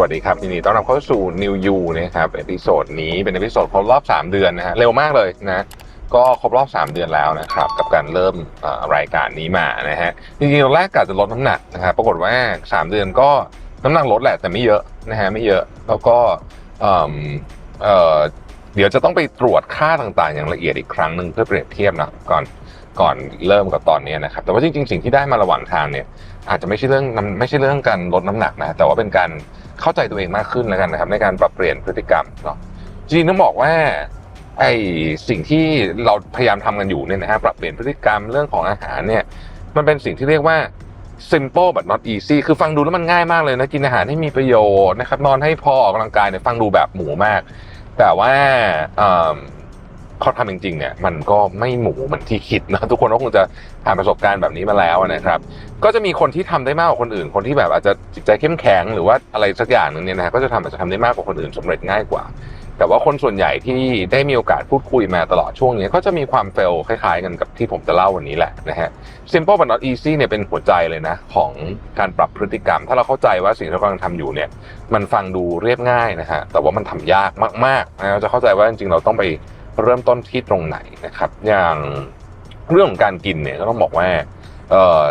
วัสดีครับยินดีต้อนรับเข้าสู่ New You นะครับเอพิโซดนี้เป็นเอพิโซดครบรอบ 3 เดือนนะฮะเร็วมากเลยนะก็ครบรอบ 3 เดือนแล้วนะครับกับการเริ่มรายการนี้มานะฮะจริงๆตอนแรกกะจะลดน้ำหนักนะครับปรากฏว่า 3 เดือนก็น้ำหนักลดแหละแต่ไม่เยอะนะฮะไม่เยอะแล้วก็เอิ่มเอ่อเดี๋ยวจะต้องไปตรวจค่าต่างๆ อย่างละเอียดอีกครั้งหนึ่งเพื่อเปรียบเทียบนะก่อน ก่อนเริ่มกับตอนนี้นะครับ แต่ว่าจริงๆ สิ่งที่ได้มาระหว่างทางเนี่ย อาจจะไม่ใช่เรื่องไม่ใช่เรื่องการลดน้ำหนักนะแต่ว่าเป็นการเข้าใจตัวเองมากขึ้นแล้วกันนะครับ ในการปรับเปลี่ยนพฤติกรรมเนาะจริงๆต้องบอกว่าไอสิ่งที่เราพยายามทำกันอยู่เนี่ยนะฮะปรับเปลี่ยนพฤติกรรมเรื่องของอาหารเนี่ยมันเป็นสิ่งที่เรียกว่า simple but not easy คือฟังดูแล้วมันง่ายมากเลยนะกินอาหารให้มีประโยชน์นะครับนอนให้พอออกกำลังกายเนี่ยฟังดูแบบหมูมาก แต่ว่า เขาทำจริงๆเนี่ยมันก็ไม่หมูเหมือนที่คิดนะทุกคนก็คงจะผ่านประสบการณ์แบบนี้มาแล้วนะครับ ก็จะมีคนที่ทำได้มากกว่าคนอื่น คนที่แบบอาจจะจิตใจเข้มแข็งหรือว่าอะไรสักอย่างหนึ่งเนี่ยนะฮะก็จะทำอาจจะทำได้มากกว่าคนอื่นสำเร็จง่ายกว่า แต่ว่าคนส่วนใหญ่ที่ได้มีโอกาสพูดคุยมาตลอดช่วงนี้ ก็จะมีความเฟลคล้ายๆ กันกับที่ผมจะเล่าวันนี้แหละนะฮะ simple but not easy เนี่ยเป็นหัวใจเลยนะของการปรับพฤติกรรม ถ้าเราเข้าใจว่าสิ่งที่เรากำลังทำอยู่เนี่ย มันฟังดูเรียบง่ายนะฮะแต่ว่ามันทำยากมากๆนะเราจะเข้าใจว่าจริงๆเราต้องไป เริ่มต้นที่ตรงไหนนะครับ อย่างเรื่องของการกินเนี่ยก็ต้องบอกว่าเออ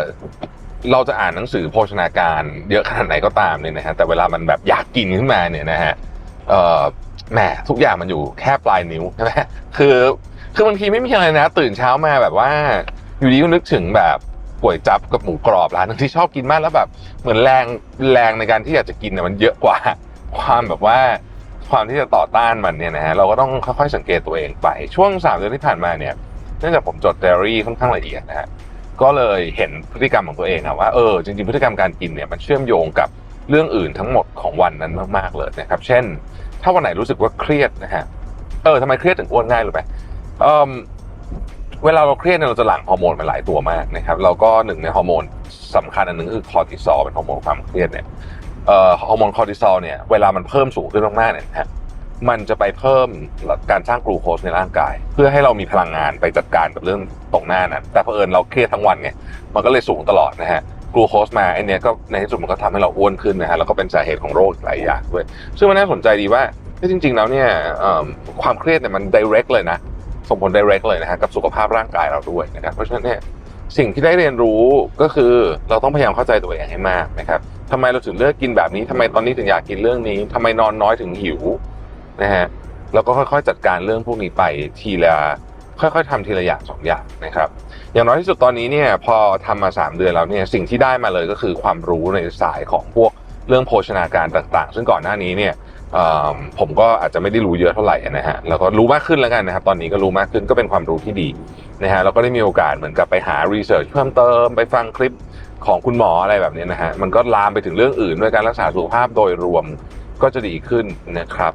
เราจะอ่านหนังสือโภชนาการเยอะขนาดไหนก็ตามเนี่ยนะฮะแต่เวลามันแบบอยากกินขึ้นมาเนี่ยนะฮะแหมทุกอย่างมันอยู่แค่ปลายนิ้วใช่ไหมคือคือบางทีไม่มีอะไรนะ ตื่นเช้ามาแบบว่า อยู่ดีก็นึกถึงแบบก๋วยจับกับหมูกรอบร้านนึงที่ชอบกินมากแล้วแบบ เหมือนแรงแรงในการที่อยากจะกินเนี่ยมันเยอะกว่า ความแบบว่า ความที่จะต่อต้านมันเนี่ยนะฮะเราก็ต้องค่อยๆสังเกตตัวเองไป ช่วงสามเดือนที่ผ่านมาเนี่ยเนื่องจากผมจดไดอารี่ค่อนข้างละเอียดนะฮะก็เลยเห็นพฤติกรรมของตัวเองอะว่าเออจริงๆพฤติกรรมการกินเนี่ยมันเชื่อมโยงกับเรื่องอื่นทั้งหมดของวันนั้นมากๆเลยนะครับเช่น ถ้าวันไหนรู้สึกว่าเครียดนะฮะเออทำไมเครียดถึงอ้วนง่ายรู้ไหมเออเวลาเราเครียดเนี่ยเราจะหลั่งฮอร์โมนมาหลายตัวมากนะครับแล้วก็หนึ่งในฮอร์โมนสำคัญอันหนึ่งคือคอร์ติซอลเป็นฮอร์โมนความเครียดเนี่ย ฮอร์โมนคอร์ติซอลเนี่ยเวลามันเพิ่มสูงขึ้นมากๆเนี่ยนะฮะมันจะไปเพิ่มการสร้างกลูโคสในร่างกาย เพื่อให้เรามีพลังงานไปจัดการกับเรื่องตรงหน้านั้นแต่เผอิญเราเครียดทั้งวันไงมันก็เลยสูงตลอดนะฮะกลูโคสมาไอเนี้ยก็ในที่สุดมันก็ทำให้เราอ้วนขึ้นนะฮะแล้วก็เป็นสาเหตุของโรคหลายอย่างด้วยซึ่งมันน่าสนใจดีว่าเฮ้ยจริง ๆ แล้วเนี่ยความเครียดเนี่ยมัน direct เลยนะส่งผล direct เลยนะฮะกับสุขภาพร่างกายเราด้วยนะครับเพราะฉะนั้นเนี่ยสิ่งที่ได้เรียนรู้ก็คือเราต้องพยายามเข้าใจตัวเองให้มากนะครับ ทำไมเราถึงเลือกกินแบบนี้ทำไมตอนนี้ถึงอยากกินเรื่องนี้ทำไมนอนน้อยถึงหิวนะฮะแล้วก็ค่อยๆจัดการเรื่องพวกนี้ไปทีละค่อยๆทำทีละอย่างสองอย่างนะครับ อย่างน้อยที่สุดตอนนี้เนี่ยพอทำมา 3 เดือนแล้วเนี่ยสิ่งที่ได้มาเลยก็คือความรู้ในสายของพวกเรื่องโภชนาการต่างๆ ซึ่งก่อนหน้านี้เนี่ยผมก็อาจจะไม่ได้รู้เยอะเท่าไหร่นะฮะแล้วก็รู้มากขึ้นแล้วกันนะครับ ตอนนี้ก็รู้มากขึ้นก็เป็นความรู้ที่ดีนะฮะแล้วก็ได้มีโอกาสเหมือนกับไปหารีเสิร์ชเพิ่มเติมไปฟังคลิป ของคุณหมออะไรแบบนี้นะฮะมันก็ลามไปถึงเรื่องอื่นด้วยการรักษาสุขภาพโดยรวมก็จะดีขึ้นนะครับ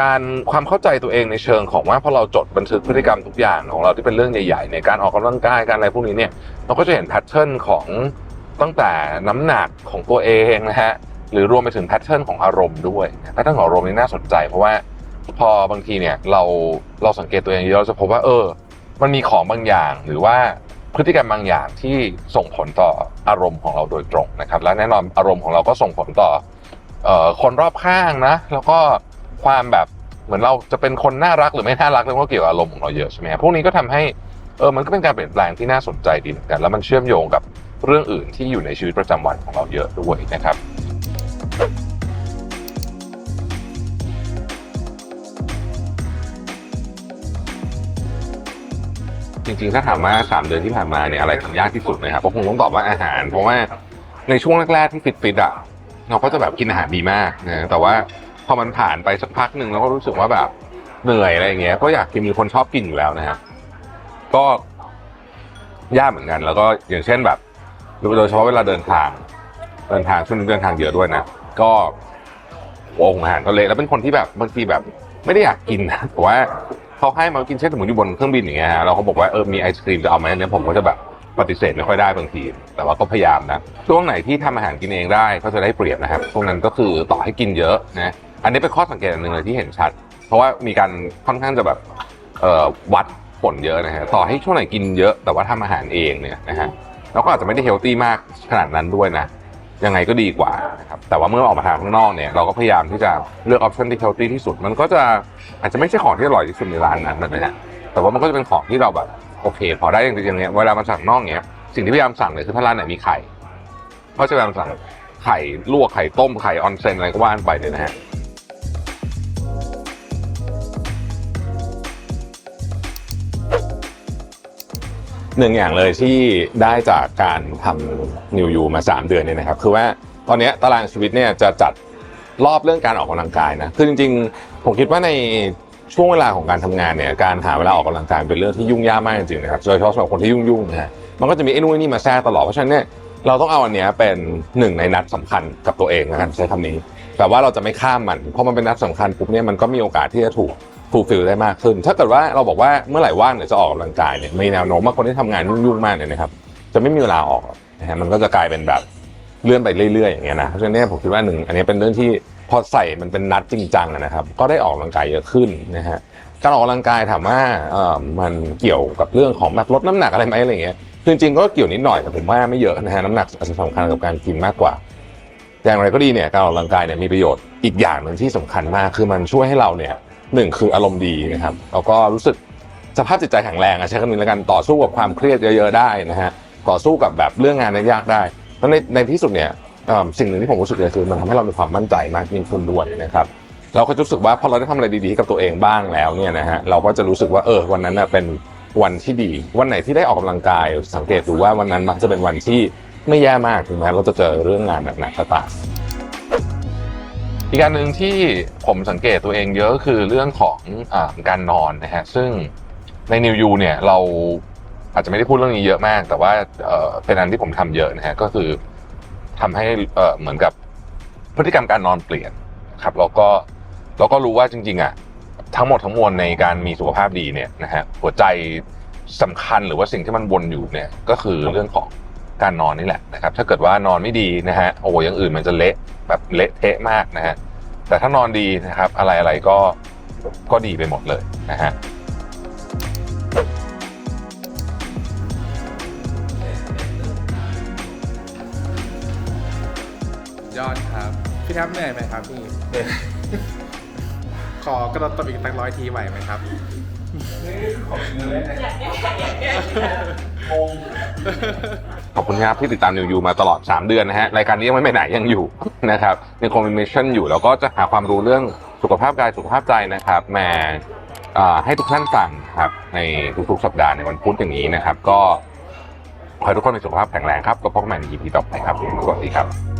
การความเข้าใจตัวเองในเชิงของว่าพอเราจดบันทึกพฤติกรรมทุกอย่างของเราที่เป็นเรื่องใหญ่ๆในการออกกำลังกายการอะไรพวกนี้เนี่ยเราก็จะเห็นแพทเทิร์นของตั้งแต่น้ำหนักของตัวเองนะฮะหรือรวมไปถึงแพทเทิร์นของอารมณ์ด้วยแพทเทิร์นของอารมณ์นี่น่าสนใจ เพราะว่าพอบางทีเนี่ยเราเราสังเกตตัวเองเราจะพบว่าเออ มันมีของบางอย่างหรือว่าพฤติกรรมบางอย่างที่ส่งผลต่อ อารมณ์ของเราโดยตรงนะครับ และแน่นอนอารมณ์ของเราก็ส่งผลต่ออคนรอบข้างนะ แล้วก็ความแบบเหมือนเราจะเป็นคนน่ารักหรือไม่น่ารักเรื่องก็เกี่ยวกับอารมณ์ของเราเยอะใช่ไหมพวกนี้ก็ทำให้เออมันก็เป็นการเปลี่ยนแปลงที่น่าสนใจดีเหมือนกัน แล้วมันเชื่อมโยงกับเรื่องอื่นที่อยู่ในชีวิตประจำวันของเราเยอะด้วยนะครับ จริงๆ ถ้าถามว่าสามเดือนที่ผ่านมาเนี่ยอะไรทำยากที่สุดนะครับก็คงต้องตอบว่าอาหาร เพราะว่าในช่วงแรกๆที่ฟิตๆอะเราก็จะแบบกินอาหารดีมากนะแต่ว่าพอมันผ่านไปสักพักหนึ่งเราก็รู้สึกว่าแบบเหนื่อยอะไรอย่างเงี้ยก็อยากกินมีคนชอบกินอยู่แล้วนะครับก็ยากเหมือนกัน แล้วก็อย่างเช่นแบบโดยเฉพาะเวลาเดินทางเดินทางช่วงนี้เดินทางเยอะด้วยนะก็โองอาหารก็เละแล้วเป็นคนที่แบบบางทีแบบ ไม่ได้อยากกินนะแต่ว่า เขาให้มากินเช่นสมมติอยู่บนเครื่องบินอย่างเงี้ยฮะเราก็บอกว่าเออมีไอศครีมจะเอาไหมอันเนี้ยผมก็จะแบบปฏิเสธไม่ค่อยได้บางที แต่ว่าก็พยายามนะ ช่วงไหนที่ทำอาหารกินเองได้ก็จะได้เปรียบนะครับช่วงนั้นก็คือต่อให้กินเยอะนะอันนี้เป็นข้อสังเกตอันหนึ่งเลยที่เห็นชัด เพราะว่ามีการค่อนข้างจะแบบเอ่อวัดผลเยอะนะฮะต่อให้ช่วงไหนกินเยอะแต่ว่าทำอาหารเองเนี่ยนะฮะเราก็อาจจะไม่ได้เฮลตี้มากขนาดนั้นด้วยนะ ยังไงก็ดีกว่านะครับแต่ว่าเมื่อออกมาทางข้างนอกเนี่ยเราก็พยายามที่จะเลือกออปชั่นที่เฮลตี้ที่สุด มันก็จะอาจจะไม่ใช่ของที่อร่อยที่สุดในร้านนั้นนะฮะแต่ว่ามันก็จะเป็นของที่เราแบบโอเค พอได้จริงๆเนี่ยเวลามาสั่งนอกเนี่ยสิ่งที่พยายามสั่งเลยคือถ้าร้านไหนมีไข่ก็จะพยายามสั่งไข่ลวกไข่ต้มไข่ออนเซนอะไรก็ว่านไปเนี่ยนะฮะ หนึ่งอย่างเลยที่ได้จากการทำนิวยูมา 3 เดือนเนี่ยนะครับ คือว่าตอนนี้ตารางชีวิตเนี่ยจะจัดรอบเรื่องการออกกำลังกายนะคือจริงๆ ผมคิดว่าในช่วงเวลาของการทำงานเนี่ยการหาเวลาออกกำลังกายเป็นเรื่องที่ยุ่งยากมากจริงๆนะครับโดยเฉพาะสำหรับคนที่ยุ่งๆนะฮะมันก็จะมีไอ้นู่นนี่มาแทรกตลอดเพราะฉะนั้นเนี่ยเราต้องเอาอันเนี้ยเป็นหนึ่งในนัดสำคัญกับตัวเองนะครับใช้คำนี้ แต่ว่าเราจะไม่ข้ามมัน เพราะมันเป็นนัดสำคัญปุ๊บเนี่ยมันก็มีโอกาสที่จะถูก ฟูลฟิลได้มากขึ้น ถ้าเกิดว่าเราบอกว่าเมื่อไหร่ว่างเนี่ยจะออกกำลังกายเนี่ยมีแนวโน้มว่าคนที่ทำงานยุ่งๆมากเนี่ยนะครับจะไม่มีเวลาออกนะฮะมันก็จะกลายเป็นแบบเลื่อนไปเรื่อยๆอย่างเงี้ยนะเพราะฉะนั้นเนยผมคิดว่าหนึ่งอันนี้เป็นเรื่องที่พอใส่มันเป็นนัดจริงจังอะนะครับ ก็ได้ออกกำลังกายเยอะขึ้นนะฮะการออกกำลังกายถามว่าเอ่อมันเกี่ยวกับเรื่องของแบบลดน้ำหนักอะไรไหมอะไรเงี้ยคือจริงๆก็เกี่ยวนิดหน่อยแต่ผมว่าไม่เยอะนะฮะน้ำหนักอาจจะสำคัญกับการกินมากกว่า อย่างไรก็ดีเนี่ยการออกกำลังกายเนี่ยมีประโยชน์อีกอย่างหนึ่งที่สำคัญมากคือมันช่วยให้เราเนี่ย หนึ่งคืออารมณ์ดีนะครับแล้วก็รู้สึกสภาพจิตใจแข็งแรงอะใช้คำนี้แล้วกันต่อสู้กับความเครียดเยอะๆได้นะฮะต่อสู้กับแบบเรื่องงานยากๆได้แล้วในในที่สุดเนี่ยสิ่งหนึ่งที่ผมรู้สึกเลยคือมันทำให้เรามีความมั่นใจมากยิ่งขึ้นด้วยนะครับเราก็รู้สึกว่าพอเราได้ทำอะไรดีๆกับตัวเองบ้างแล้วเนี่ยนะฮะเราก็จะรู้สึกว่าเออวันนั้นเป็นวันที่ดี วันไหนที่ได้ออกกำลังกาย สังเกตดูว่าวันนั้นมักจะเป็นวันที่ไม่แย่มากถึงแม้เราจะเจอเรื่องงานหนักๆก็ตาม อีกการหนึ่งที่ผมสังเกตตัวเองเยอะก็คือเรื่องของอการนอนนะฮะซึ่งในนิวยูเนี่ยเราอาจจะไม่ได้พูดเรื่องนี้เยอะมาก แต่ว่าเป็นอันที่ผมทำเยอะนะฮะก็คือทำให้เหมือนกับพฤติกรรมการนอนเปลี่ยนครับแล้วก็เราก็รู้ว่าจริงๆอะทั้งหมดทั้งมวลในการมีสุขภาพดีเนี่ยนะฮะหัวใจสำคัญหรือว่าสิ่งที่มันวนอยู่เนี่ยก็คือเรื่องของ การนอนนี่แหละนะครับ ถ้าเกิดว่านอนไม่ดีนะฮะโอ้อย่างอื่นมันจะเละแบบเละเทะมากนะฮะแต่ถ้านอนดีนะครับ อะไรอะไรก็ก็ดีไปหมดเลยนะฮะยอดครับ พี่แทบเหนื่อยไหมครับพี่ ขอกระโดดตบอีกสักร้อยทีไหวไหมครับขอบคุณ ขอบคุณครับที่ติดตามนิวยูมาตลอด 3 เดือนนะฮะรายการนี้ยังไม่ไปไหนยังอยู่นะครับยังคงมีมิชชั่นอยู่แล้วก็จะหาความรู้เรื่องสุขภาพกายสุขภาพใจนะครับมาอ่าให้ทุกท่านฟังครับในทุกๆ สัปดาห์ในวันพุธอย่างนี้นะครับ ก็ขอให้ทุกคนมีสุขภาพแข็งแรงครับก็พบกันใหม่ใน EP ต่อไปครับสวัสดีครับ